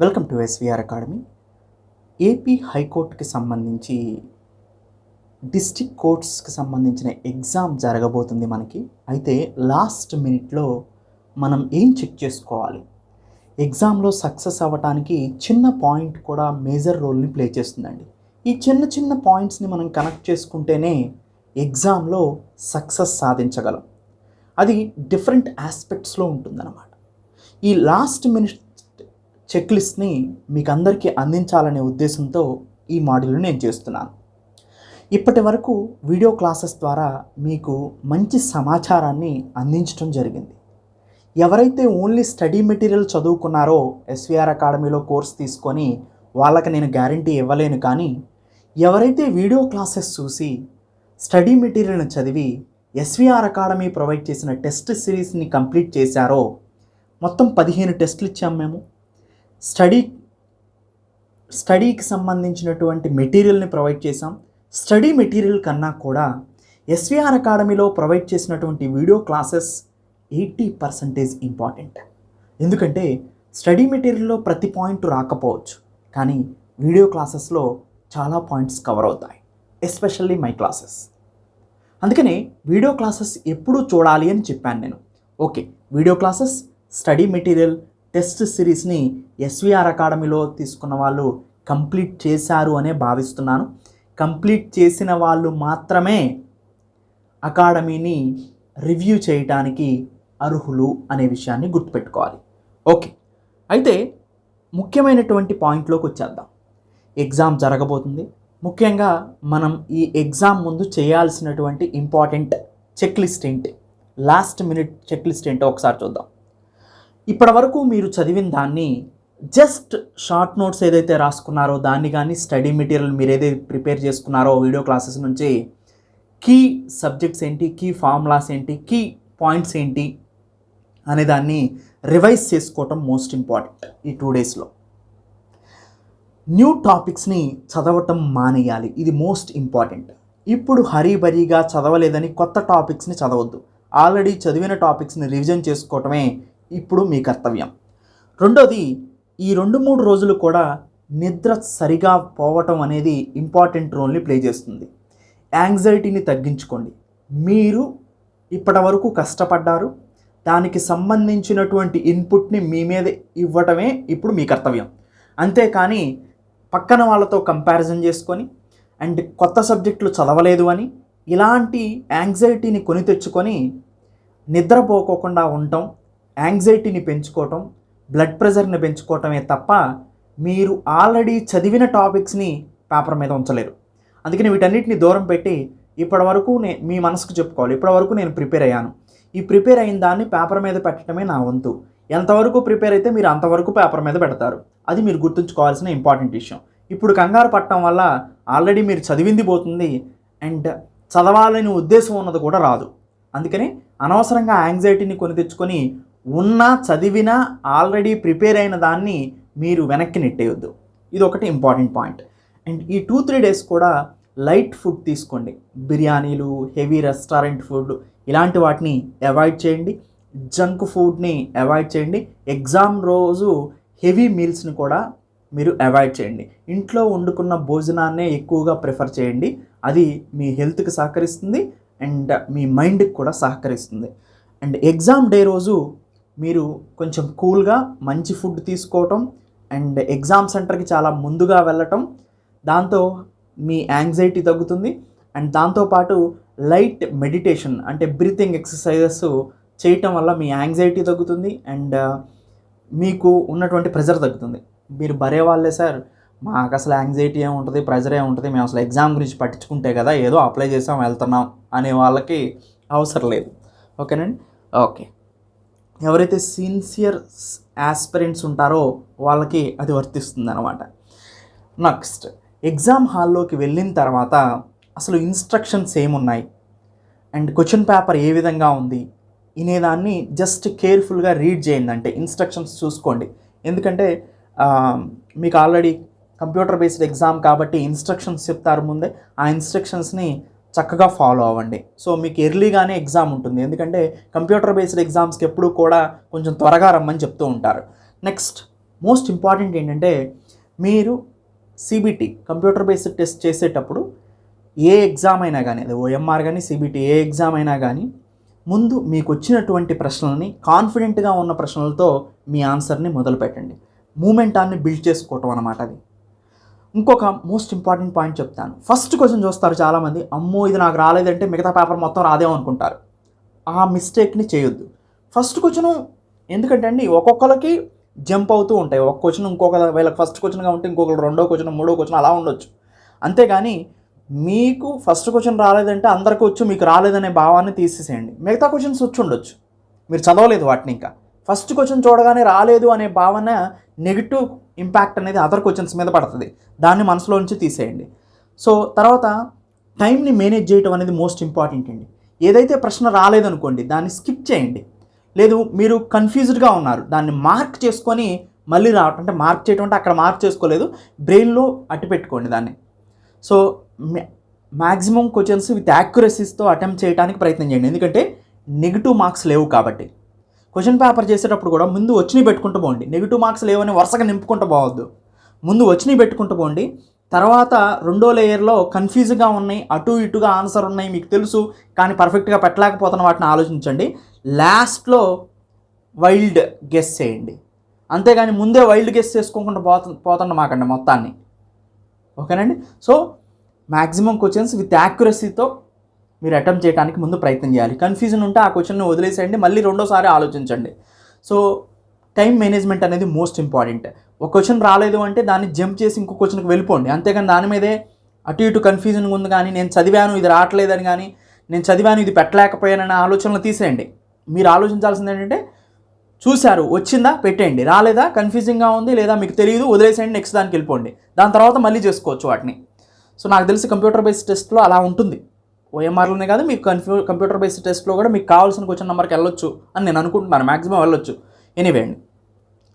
Welcome to SVR academy. AP హైకోర్టుకి సంబంధించి district కోర్ట్స్కి సంబంధించిన ఎగ్జామ్ జరగబోతుంది మనకి. అయితే లాస్ట్ మినిట్లో మనం ఏం చెక్ చేసుకోవాలి? ఎగ్జామ్లో సక్సెస్ అవ్వటానికి చిన్న పాయింట్ కూడా మేజర్ రోల్ని ప్లే చేస్తుందండి. ఈ చిన్న చిన్న పాయింట్స్ని మనం కనెక్ట్ చేసుకుంటేనే ఎగ్జామ్లో సక్సెస్ సాధించగలం. అది డిఫరెంట్ ఆస్పెక్ట్స్లో ఉంటుందన్నమాట. ఈ లాస్ట్ మినిట్ చెక్ లిస్ట్ని మీకు అందరికీ అందించాలనే ఉద్దేశంతో ఈ మాడ్యూల్ నేను చేస్తున్నాను. ఇప్పటి వరకు వీడియో క్లాసెస్ ద్వారా మీకు మంచి సమాచారాన్ని అందించడం జరిగింది. ఎవరైతే ఓన్లీ స్టడీ మెటీరియల్ చదువుకున్నారో ఎస్విఆర్ అకాడమీలో కోర్స్ తీసుకొని వాళ్ళకి నేను గ్యారంటీ ఇవ్వలేను కానీ ఎవరైతే వీడియో క్లాసెస్ చూసి స్టడీ మెటీరియల్ని చదివి ఎస్విఆర్ అకాడమీ ప్రొవైడ్ చేసిన టెస్ట్ సిరీస్ని కంప్లీట్ చేశారో మొత్తం పదిహేను టెస్టులు ఇచ్చాము మేము. స్టడీ స్టడీకి సంబంధించినటువంటి మెటీరియల్ని ప్రొవైడ్ చేసాం స్టడీ మెటీరియల్ కన్నా కూడా ఎస్విఆర్ అకాడమీలో ప్రొవైడ్ చేసినటువంటి video classes eighty percentage important. ఎందుకంటే స్టడీ మెటీరియల్లో ప్రతి పాయింట్ రాకపోవచ్చు కానీ వీడియో క్లాసెస్లో చాలా పాయింట్స్ కవర్ అవుతాయి ఎస్పెషల్లీ మై క్లాసెస్. అందుకనే వీడియో క్లాసెస్ ఎప్పుడూ చూడాలి అని చెప్పాను నేను. Okay video classes study material test సిరీస్ని SVR అకాడమీలో తీసుకున్న వాళ్ళు కంప్లీట్ చేశారు అనే భావిస్తున్నాను. కంప్లీట్ చేసిన వాళ్ళు మాత్రమే అకాడమీని రివ్యూ చేయటానికి అర్హులు అనే విషయాన్ని గుర్తుపెట్టుకోవాలి. ఓకే. అయితే ముఖ్యమైనటువంటి పాయింట్లోకి వచ్చేద్దాం. ఎగ్జామ్ జరగబోతుంది. ముఖ్యంగా మనం ఈ ఎగ్జామ్ ముందు చేయాల్సినటువంటి ఇంపార్టెంట్ చెక్ లిస్ట్ ఏంటి? లాస్ట్ మినిట్ చెక్ లిస్ట్ ఏంటో ఒకసారి చూద్దాం. ఇప్పటి వరకు మీరు చదివిన దాన్ని జస్ట్ షార్ట్ నోట్స్ ఏదైతే రాసుకున్నారో దాన్ని కానీ స్టడీ మెటీరియల్ మీరు ఏదైతే ప్రిపేర్ చేసుకున్నారో వీడియో క్లాసెస్ నుంచి కీ సబ్జెక్ట్స్ ఏంటి కీ ఫార్ములాస్ ఏంటి కీ పాయింట్స్ ఏంటి అనే దాన్ని రివైజ్ చేసుకోవటం మోస్ట్ ఇంపార్టెంట్ ఈ టూ డేస్లో న్యూ టాపిక్స్ని చదవటం మానేయాలి ఇది మోస్ట్ ఇంపార్టెంట్ ఇప్పుడు హరీబరీగా చదవలేదని కొత్త టాపిక్స్ని చదవద్దు. ఆల్రెడీ చదివిన టాపిక్స్ని రివిజన్ చేసుకోవటమే ఇప్పుడు మీ కర్తవ్యం. రెండోది ఈ రెండు మూడు రోజులు కూడా నిద్ర సరిగా పోవటం అనేది ఇంపార్టెంట్ రోల్ని ప్లే చేస్తుంది. యాంగ్జైటీని తగ్గించుకోండి. మీరు ఇప్పటి వరకు కష్టపడ్డారు. దానికి సంబంధించినటువంటి ఇన్పుట్ని మీ మీద ఇవ్వటమే ఇప్పుడు మీ కర్తవ్యం. అంతేకాని పక్కన వాళ్ళతో కంపారిజన్ చేసుకొని అండ్ కొత్త సబ్జెక్టులు చదవలేదు అని ఇలాంటి యాంగ్జైటీని కొని తెచ్చుకొని నిద్రపోకోకుండా ఉండటం యాంగ్జైటీని పెంచుకోవటం బ్లడ్ ప్రెషర్ని పెంచుకోవటమే తప్ప మీరు ఆల్రెడీ చదివిన టాపిక్స్ని పేపర్ మీద ఉంచలేరు. అందుకని వీటన్నిటిని దూరం పెట్టి ఇప్పటి వరకు నే మీ మనసుకు చెప్పుకోవాలి. ఇప్పటి వరకు నేను ప్రిపేర్ అయ్యాను. ఈ ప్రిపేర్ అయిన దాన్ని పేపర్ మీద పెట్టడమే నా వంతు. ఎంతవరకు ప్రిపేర్ అయితే మీరు అంతవరకు పేపర్ మీద పెడతారు. అది మీరు గుర్తుంచుకోవాల్సిన ఇంపార్టెంట్ విషయం. ఇప్పుడు కంగారు పట్టడం వల్ల ఆల్రెడీ మీరు చదివింది పోతుంది అండ్ చదవాలని ఉద్దేశం ఉన్నది కూడా రాదు. అందుకని అనవసరంగా యాంగ్జైటీని కొని తెచ్చుకొని ఉన్న చదివిన ఆల్రెడీ ప్రిపేర్ అయిన దాన్ని మీరు వెనక్కి నెట్టేయొద్దు. ఇది ఒకటి ఇంపార్టెంట్ పాయింట్ అండ్ ఈ టూ త్రీ డేస్ కూడా లైట్ ఫుడ్ తీసుకోండి. బిర్యానీలు హెవీ రెస్టారెంట్ ఫుడ్ ఇలాంటి వాటిని అవాయిడ్ చేయండి. జంక్ ఫుడ్ని అవాయిడ్ చేయండి. ఎగ్జామ్ రోజు హెవీ మీల్స్ని కూడా మీరు అవాయిడ్ చేయండి. ఇంట్లో వండుకున్న భోజనాన్నే ఎక్కువగా ప్రిఫర్ చేయండి. అది మీ హెల్త్కి సహకరిస్తుంది. అండ్ మీ మైండ్కి కూడా సహకరిస్తుంది. అండ్ ఎగ్జామ్ డే రోజు మీరు కొంచెం కూల్గా మంచి ఫుడ్ తీసుకోవటం అండ్ ఎగ్జామ్ సెంటర్కి చాలా ముందుగా వెళ్ళటం. దాంతో మీ యాంగ్జైటీ తగ్గుతుంది. అండ్ దాంతోపాటు లైట్ మెడిటేషన్ అంటే బ్రీతింగ్ ఎక్సర్సైజెస్ చేయటం వల్ల మీ యాంగ్జైటీ తగ్గుతుంది. అండ్ మీకు ఉన్నటువంటి ప్రెజర్ తగ్గుతుంది. మీరు భరే వాళ్ళే సార్. మాకు అసలు యాంగ్జైటీ ఏముంటుంది ప్రెజర్ ఏముంటుంది మేము అసలు ఎగ్జామ్ గురించి పట్టించుకుంటే కదా ఏదో అప్లై చేసాం వెళ్తున్నాం అనే వాళ్ళకి అవసరం లేదు. ఓకేనండి? ఓకే. ఎవరైతే సిన్సియర్ యాస్పిరెంట్స్ ఉంటారో వాళ్ళకి అది వర్తిస్తుంది అనమాట నెక్స్ట్ ఎగ్జామ్ హాల్లోకి వెళ్ళిన తర్వాత అసలు ఇన్స్ట్రక్షన్స్ ఏమున్నాయి? అండ్ క్వశ్చన్ పేపర్ ఏ విధంగా ఉంది? ఇనేదాన్ని జస్ట్ కేర్ఫుల్గా రీడ్ చేయండి. అంటే ఇన్స్ట్రక్షన్స్ చూసుకోండి. ఎందుకంటే మీకు ఆల్రెడీ కంప్యూటర్ బేస్డ్ ఎగ్జామ్ కాబట్టి ఇన్స్ట్రక్షన్స్ చెప్తారు ముందే. ఆ ఇన్స్ట్రక్షన్స్ని చక్కగా ఫాలో అవ్వండి. సో మీకు ఎర్లీగానే ఎగ్జామ్ ఉంటుంది. ఎందుకంటే కంప్యూటర్ బేస్డ్ ఎగ్జామ్స్కి ఎప్పుడు కూడా కొంచెం త్వరగా రమ్మని చెప్తూ ఉంటారు. నెక్స్ట్ మోస్ట్ ఇంపార్టెంట్ ఏంటంటే మీరు సిబిటి కంప్యూటర్ బేస్డ్ టెస్ట్ చేసేటప్పుడు ఏ ఎగ్జామ్ అయినా కానీ అది ఓఎంఆర్ కానీ సిబిటి ఏ ఎగ్జామ్ అయినా కానీ ముందు మీకు వచ్చినటువంటి ప్రశ్నలని కాన్ఫిడెంట్గా ఉన్న ప్రశ్నలతో మీ ఆన్సర్ని మొదలు పెట్టండి మూమెంటాన్ని బిల్డ్ చేసుకోవటం అనమాట అది. ఇంకొక మోస్ట్ ఇంపార్టెంట్ పాయింట్ చెప్తాను. ఫస్ట్ క్వశ్చన్ చూస్తారు చాలామంది అమ్మో ఇది నాకు రాలేదంటే మిగతా పేపర్ మొత్తం రాదేమో అనుకుంటారు. ఆ మిస్టేక్ని చేయొద్దు. ఫస్ట్ క్వశ్చన్ ఎందుకంటే అండి ఒక్కొక్కరికి జంప్ అవుతూ ఉంటాయి. ఒక క్వశ్చన్ ఇంకొక వీళ్ళకి ఫస్ట్ క్వశ్చన్గా ఉంటే ఇంకొకరు రెండో క్వశ్చన్ మూడో క్వశ్చన్ అలా ఉండొచ్చు. అంతేగాని మీకు ఫస్ట్ క్వశ్చన్ రాలేదంటే అందరికీ వచ్చు మీకు రాలేదనే భావాన్ని తీసేసేయండి. మిగతా క్వశ్చన్స్ వచ్చి ఉండొచ్చు. మీరు చదవలేదు వాటిని ఇంకా. ఫస్ట్ క్వశ్చన్ చూడగానే రాలేదు అనే భావన నెగిటివ్ ఇంపాక్ట్ అనేది అదర్ క్వశ్చన్స్ మీద పడుతుంది. దాన్ని మనసులో నుంచి తీసేయండి. సో తర్వాత టైంని మేనేజ్ చేయడం అనేది మోస్ట్ ఇంపార్టెంట్ అండి. ఏదైతే ప్రశ్న రాలేదనుకోండి దాన్ని స్కిప్ చేయండి. లేదు మీరు కన్ఫ్యూజ్డ్గా ఉన్నారు దాన్ని మార్క్ చేసుకొని మళ్ళీ రావటం అంటే మార్క్ చేయటం అంటే అక్కడ మార్క్ చేసుకోలేదు బ్రెయిన్లో అట్టి పెట్టుకోండి దాన్ని. సో మ్యాక్సిమం క్వశ్చన్స్ విత్ యాక్యురసీస్తో అటెంప్ట్ చేయడానికి ప్రయత్నం చేయండి. ఎందుకంటే నెగిటివ్ మార్క్స్ లేవు కాబట్టి. క్వశ్చన్ పేపర్ చేసేటప్పుడు కూడా ముందు వచ్చినవి పెట్టుకుంటూ పోండి. నెగిటివ్ మార్క్స్ లేవని వరుసగా నింపుకుంటూ పోవద్దు. ముందు వచ్చినవి పెట్టుకుంటూ పోండి. తర్వాత రెండో లేయర్లో కన్ఫ్యూజ్గా ఉన్నాయి అటు ఇటుగా ఆన్సర్ ఉన్నాయి మీకు తెలుసు కానీ పర్ఫెక్ట్గా పెట్టలేకపోతున్న వాటిని ఆలోచించండి. లాస్ట్లో వైల్డ్ గెస్ చేయండి. అంతేగాని ముందే వైల్డ్ గెస్ చేసుకోకుండా పోతు పోతుండ మాకండి మొత్తాన్ని. ఓకేనండి సో మ్యాక్సిమం క్వశ్చన్స్ విత్ యాక్యురసీతో మీరు అటెంప్ట్ చేయడానికి ముందు ప్రయత్నం చేయాలి. కన్ఫ్యూజన్ ఉంటే ఆ క్వశ్చన్ని వదిలేసేయండి మళ్ళీ రెండోసారి ఆలోచించండి. సో టైం మేనేజ్మెంట్ అనేది మోస్ట్ ఇంపార్టెంట్ ఒక క్వశ్చన్ రాలేదు అంటే దాన్ని జంప్ చేసి ఇంకో క్వశ్చన్కి వెళ్ళిపోండి. అంతేగాని దాని మీదే అటు ఇటు కన్ఫ్యూజన్ ఉంది కానీ నేను చదివాను ఇది రావట్లేదని కానీ నేను చదివాను ఇది పెట్టలేకపోయాననే ఆలోచనలు తీసేయండి. మీరు ఆలోచించాల్సింది ఏంటంటే చూశారు వచ్చిందా పెట్టేయండి. రాలేదా కన్ఫ్యూజింగ్గా ఉంది లేదా మీకు తెలియదు వదిలేసేయండి నెక్స్ట్ దానికి వెళ్ళిపోండి. దాని తర్వాత మళ్ళీ చేసుకోవచ్చు వాటిని. సో నాకు తెలిసి కంప్యూటర్ బేస్డ్ టెస్ట్లో అలా ఉంటుంది. ఓఎంఆర్లోనే కాదు మీకు కన్ఫ్యూ కంప్యూటర్ బేస్డ్ టెస్ట్లో కూడా మీకు కావాల్సిన క్వశ్చన్ నెంబర్కి వెళ్ళొచ్చు అని నేను అనుకుంటున్నాను మ్యాక్సిమం వెళ్ళొచ్చు. ఎనీవే అండి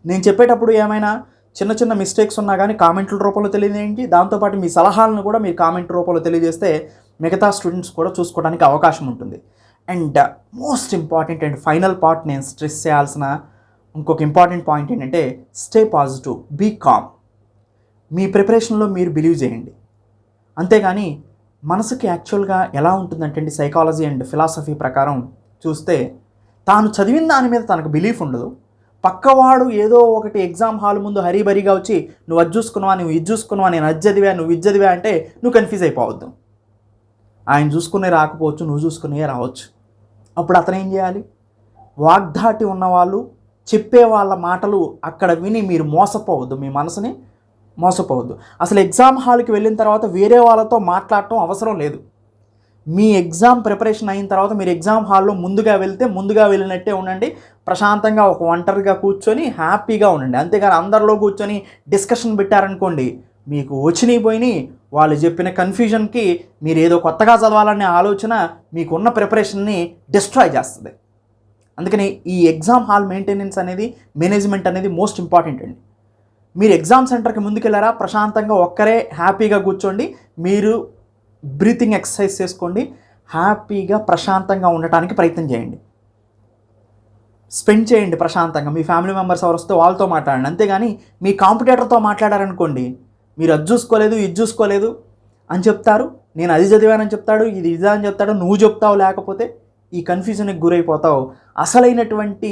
నేను చెప్పేటప్పుడు ఏమైనా చిన్న చిన్న మిస్టేక్స్ ఉన్నా కానీ కామెంట్ల రూపంలో తెలియజేయండి. దాంతోపాటు మీ సలహాలను కూడా మీరు కామెంట్ రూపంలో తెలియజేస్తే మిగతా స్టూడెంట్స్ కూడా చూసుకోవడానికి అవకాశం ఉంటుంది. And most important and final part నేను స్ట్రెస్ చేయాల్సిన ఇంకొక ఇంపార్టెంట్ పాయింట్ ఏంటంటే స్టే పాజిటివ్ బీ కామ్ మీ ప్రిపరేషన్లో మీరు బిలీవ్ చేయండి. అంతేగాని మనసుకి యాక్చువల్గా ఎలా ఉంటుందంటే అండి సైకాలజీ అండ్ ఫిలాసఫీ ప్రకారం చూస్తే తాను చదివిన దాని మీద తనకు బిలీఫ్ ఉండదు. పక్కవాడు ఏదో ఒకటి ఎగ్జామ్ హాల్ ముందు హరీబరీగా వచ్చి నువ్వు అది చూసుకున్నావా నువ్వు ఇది చూసుకున్నావా నేను అది చదివా నువ్వు ఇది చదివా అంటే నువ్వు కన్ఫ్యూజ్ అయిపోవద్దు. ఆయన చూసుకునే రాకపోవచ్చు నువ్వు చూసుకునే రావచ్చు. అప్పుడు అతను ఏం చేయాలి? వాగ్దాటి ఉన్నవాళ్ళు చెప్పే వాళ్ళ మాటలు అక్కడ విని మీరు మోసపోవద్దు మీ మనసుని. మోసపోవద్దు. అసలు ఎగ్జామ్ హాల్కి వెళ్ళిన తర్వాత వేరే వాళ్ళతో మాట్లాడటం అవసరం లేదు. మీ ఎగ్జామ్ ప్రిపరేషన్ అయిన తర్వాత మీరు ఎగ్జామ్ హాల్లో ముందుగా వెళ్తే ముందుగా వెళ్ళినట్టే ఉండండి. ప్రశాంతంగా ఒక ఒంటరిగా కూర్చొని హ్యాపీగా ఉండండి. అంతేగాని అందరిలో కూర్చొని డిస్కషన్ పెట్టారనుకోండి మీకు వచ్చినాయి పోయినాయి. వాళ్ళు చెప్పిన కన్ఫ్యూజన్కి మీరు ఏదో కొత్తగా చదవాలనే ఆలోచన మీకున్న ప్రిపరేషన్ని డిస్ట్రాయ్ చేస్తుంది. అందుకని ఈ ఎగ్జామ్ హాల్ మెయింటెనెన్స్ అనేది మేనేజ్మెంట్ అనేది మోస్ట్ ఇంపార్టెంట్ అండి. మీరు ఎగ్జామ్ సెంటర్కి ముందుకెళ్ళారా? ప్రశాంతంగా ఒక్కరే హ్యాపీగా కూర్చోండి. మీరు బ్రీతింగ్ ఎక్సర్సైజ్ చేసుకోండి. హ్యాపీగా ప్రశాంతంగా ఉండటానికి ప్రయత్నం చేయండి. స్పెండ్ చేయండి ప్రశాంతంగా. మీ ఫ్యామిలీ మెంబర్స్ ఎవరు వస్తే వాళ్ళతో మాట్లాడండి. అంతేగాని మీ కాంపిటేటర్తో మాట్లాడారనుకోండి మీరు అది చూసుకోలేదు ఇది చూసుకోలేదు అని చెప్తారు. నేను అది చదివానని చెప్తాడు ఇది ఇదా అని చెప్తాడు నువ్వు చెప్తావు లేకపోతే ఈ కన్ఫ్యూజన్కి గురైపోతావు. అసలైనటువంటి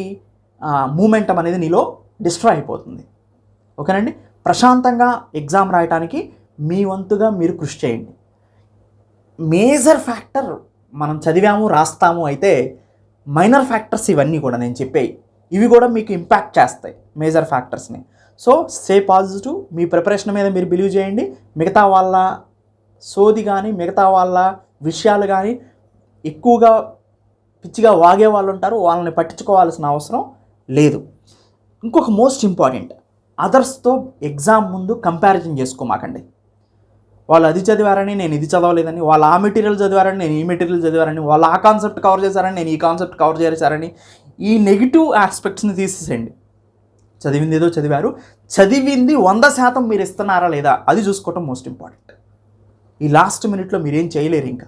మూమెంటం అనేది నీలో డిస్ట్రాయ్ అయిపోతుంది. ఓకేనండి? ప్రశాంతంగా ఎగ్జామ్ రాయటానికి మీ వంతుగా మీరు కృషి చేయండి. మేజర్ ఫ్యాక్టర్ మనం చదివాము రాస్తాము అయితే మైనర్ ఫ్యాక్టర్స్ ఇవన్నీ కూడా నేను చెప్పేవి ఇవి కూడా మీకు ఇంపాక్ట్ చేస్తాయి మేజర్ ఫ్యాక్టర్స్ని. సో స్టే పాజిటివ్ మీ ప్రిపరేషన్ మీద మీరు బిలీవ్ చేయండి. మిగతా వాళ్ళ సోది కానీ మిగతా వాళ్ళ విషయాలు కానీ ఎక్కువగా పిచ్చిగా వాగే వాళ్ళు ఉంటారు వాళ్ళని పట్టించుకోవాల్సిన అవసరం లేదు. ఇంకొక మోస్ట్ ఇంపార్టెంట్ అదర్స్తో ఎగ్జామ్ ముందు కంపారిజన్ చేసుకోమాకండి. వాళ్ళు అది చదివారని నేను ఇది చదవలేదని వాళ్ళు ఆ మెటీరియల్ చదివారని నేను ఈ మెటీరియల్ చదివారని వాళ్ళు ఆ కాన్సెప్ట్ కవర్ చేశారని నేను ఈ కాన్సెప్ట్ కవర్ చేశారని ఈ నెగిటివ్ ఆస్పెక్ట్స్ని తీసేసేయండి. చదివింది ఏదో చదివారు. చదివింది వంద శాతం మీరు ఇస్తున్నారా లేదా అది చూసుకోవటం మోస్ట్ ఇంపార్టెంట్ ఈ లాస్ట్ మినిట్లో మీరేం చేయలేరు ఇంకా.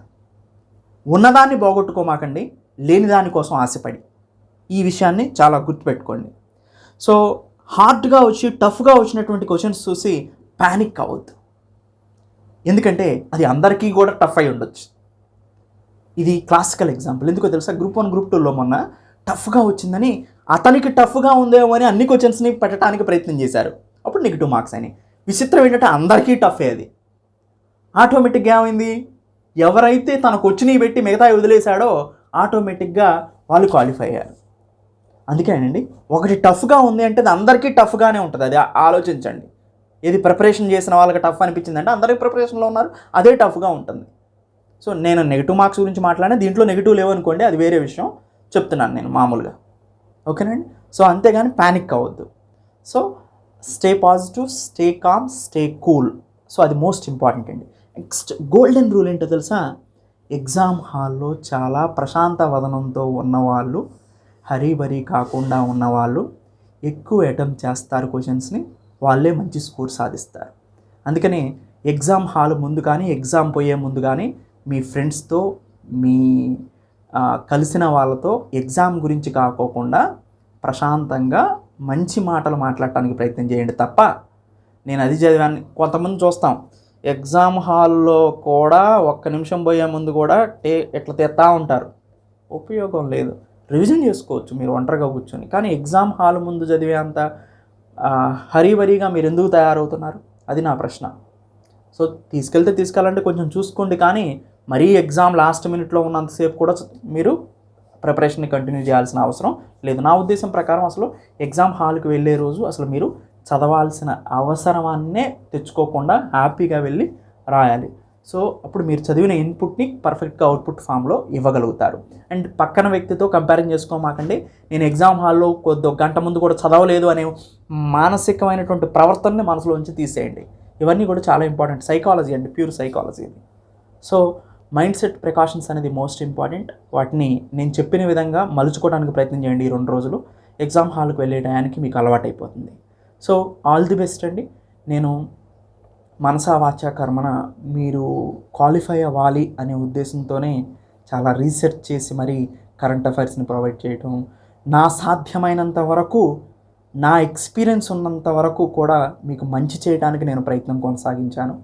ఉన్నదాన్ని పోగొట్టుకోమాకండి లేని దానికోసం ఆశపడి. ఈ విషయాన్ని చాలా గుర్తుపెట్టుకోండి. సో హార్డ్గా వచ్చి టఫ్గా వచ్చినటువంటి క్వశ్చన్స్ చూసి ప్యానిక్ అవ్వద్దు. ఎందుకంటే అది అందరికీ కూడా టఫ్ అయి ఉండొచ్చు. ఇది క్లాసికల్ ఎగ్జాంపుల్ ఎందుకో తెలుసా? గ్రూప్ వన్ గ్రూప్ టూలో మొన్న టఫ్గా వచ్చిందని అతనికి టఫ్గా ఉందేమో అని అన్ని క్వశ్చన్స్ని పెట్టడానికి ప్రయత్నం చేశారు. అప్పుడు నెగిటివ్ మార్క్స్ అని విచిత్రం ఏంటంటే అందరికీ టఫే అది. ఆటోమేటిక్గా ఏమైంది? ఎవరైతే తనకు వచ్చినవి పెట్టి మిగతా వదిలేశాడో ఆటోమేటిక్గా వాళ్ళు క్వాలిఫై అయ్యారు. అందుకేనండి ఒకటి టఫ్గా ఉంది అంటే అది అందరికీ టఫ్గానే ఉంటుంది అది ఆలోచించండి. ఏది ప్రిపరేషన్ చేసిన వాళ్ళకి టఫ్ అనిపించింది అంటే అందరికీ ప్రిపరేషన్లో ఉన్నారు అదే టఫ్గా ఉంటుంది. సో నేను నెగిటివ్ మార్క్స్ గురించి మాట్లాడినా దీంట్లో నెగిటివ్ లేవనుకోండి అది వేరే విషయం చెప్తున్నాను నేను మామూలుగా. ఓకేనండి సో అంతేగాని ప్యానిక్ అవ్వద్దు. So stay positive stay calm stay cool so అది మోస్ట్ ఇంపార్టెంట్ అండి. నెక్స్ట్ గోల్డెన్ రూల్ ఏంటో తెలుసా? ఎగ్జామ్ హాల్లో చాలా ప్రశాంత వదనంతో ఉన్నవాళ్ళు హరీబరీ కాకుండా ఉన్నవాళ్ళు ఎక్కువ అటెంప్ట్ చేస్తారు క్వశ్చన్స్ని వాళ్ళే మంచి స్కోర్ సాధిస్తారు. అందుకనే ఎగ్జామ్ హాల్ ముందు కానీ ఎగ్జామ్ పోయే ముందు కానీ మీ ఫ్రెండ్స్తో మీ కలిసిన వాళ్ళతో ఎగ్జామ్ గురించి కాకోకుండా ప్రశాంతంగా మంచి మాటలు మాట్లాడటానికి ప్రయత్నం చేయండి తప్ప నేను అది చదివాను. కొంతమంది చూస్తాం ఎగ్జామ్ హాల్లో కూడా ఒక్క నిమిషం పోయే ముందు కూడా టే ఇట్లా తెస్తూ ఉంటారు. ఉపయోగం లేదు. రివిజన్ చేసుకోవచ్చు మీరు ఒంటరిగా కూర్చొని. కానీ ఎగ్జామ్ హాల్ ముందు చదివే అంత ఆ, హరీబరీగా మీరు ఎందుకు తయారవుతున్నారు? అది నా ప్రశ్న. సో తీసుకెళ్తే తీసుకెళ్ళాలంటే కొంచెం చూసుకోండి. కానీ మరీ ఎగ్జామ్ లాస్ట్ మినిట్లో ఉన్నంతసేపు కూడా మీరు ప్రిపరేషన్ని కంటిన్యూ చేయాల్సిన అవసరం లేదు. నా ఉద్దేశం ప్రకారం అసలు ఎగ్జామ్ హాల్కి వెళ్ళే రోజు అసలు మీరు చదవాల్సిన అవసరమాన్నే తెచ్చుకోకుండా హ్యాపీగా వెళ్ళి రాయాలి. సో అప్పుడు మీరు చదివిన ఇన్పుట్ని పర్ఫెక్ట్గా అవుట్పుట్ ఫామ్లో ఇవ్వగలుగుతారు. అండ్ పక్కన వ్యక్తితో కంపేరింగ్ చేసుకోమాకండి నేను ఎగ్జామ్ హాల్లో కొద్ది గంట ముందు కూడా చదవలేదు అనే మానసికమైనటువంటి ప్రవర్తనని మనసులోంచి తీసేయండి. ఇవన్నీ కూడా చాలా ఇంపార్టెంట్ సైకాలజీ అండి ప్యూర్ సైకాలజీ ఇది. సో మైండ్ సెట్ ప్రికాషన్స్ అనేది మోస్ట్ ఇంపార్టెంట్. వాటిని నేను చెప్పిన విధంగా మలుచుకోవడానికి ప్రయత్నం చేయండి ఈ రెండు రోజులు. ఎగ్జామ్ హాల్కి వెళ్ళే టయానికి మీకు అలవాటైపోతుంది. సో ఆల్ ది బెస్ట్ అండి. నేను మనసా వాచ కర్మన మీరు క్వాలిఫై అవ్వాలి అనే ఉద్దేశంతోనే చాలా రీసెర్చ్ చేసి మరి కరెంట్ అఫైర్స్ని ప్రొవైడ్ చేయటం నా సాధ్యమైనంత వరకు నా ఎక్స్పీరియన్స్ ఉన్నంత వరకు కూడా మీకు మంచి చేయడానికి నేను ప్రయత్నం కొనసాగించాను.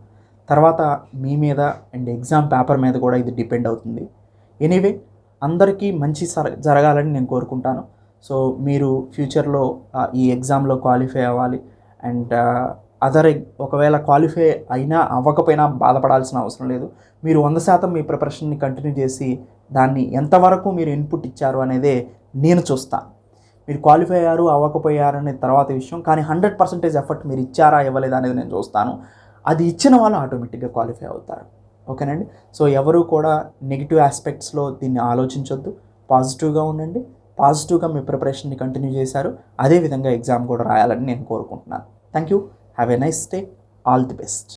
తర్వాత మీ మీద అండ్ ఎగ్జామ్ పేపర్ మీద కూడా ఇది డిపెండ్ అవుతుంది. ఎనీవే అందరికీ మంచి సర- జరగాలని నేను కోరుకుంటాను. సో మీరు ఫ్యూచర్లో ఈ ఎగ్జామ్లో క్వాలిఫై అవ్వాలి. అండ్ అదర్ ఒకవేళ క్వాలిఫై అయినా అవ్వకపోయినా బాధపడాల్సిన అవసరం లేదు. మీరు వంద శాతం మీ ప్రిపరేషన్ని కంటిన్యూ చేసి దాన్ని ఎంతవరకు మీరు ఇన్పుట్ ఇచ్చారు అనేదే నేను చూస్తాను మీరు క్వాలిఫై అయ్యారు అవ్వకపోయారు అనే తర్వాత విషయం కానీ హండ్రెడ్ పర్సెంటేజ్ ఎఫర్ట్ మీరు ఇచ్చారా ఇవ్వలేదా అనేది నేను చూస్తాను. అది ఇచ్చిన వాళ్ళు ఆటోమేటిక్గా క్వాలిఫై అవుతారు. ఓకేనండి? సో ఎవరు కూడా నెగిటివ్ ఆస్పెక్ట్స్లో దీన్ని ఆలోచించొద్దు. పాజిటివ్గా ఉండండి. పాజిటివ్గా మీ ప్రిపరేషన్ని కంటిన్యూ చేశారు. అదేవిధంగా ఎగ్జామ్ కూడా రాయాలని నేను కోరుకుంటున్నాను. Thank you. Have a nice day all the best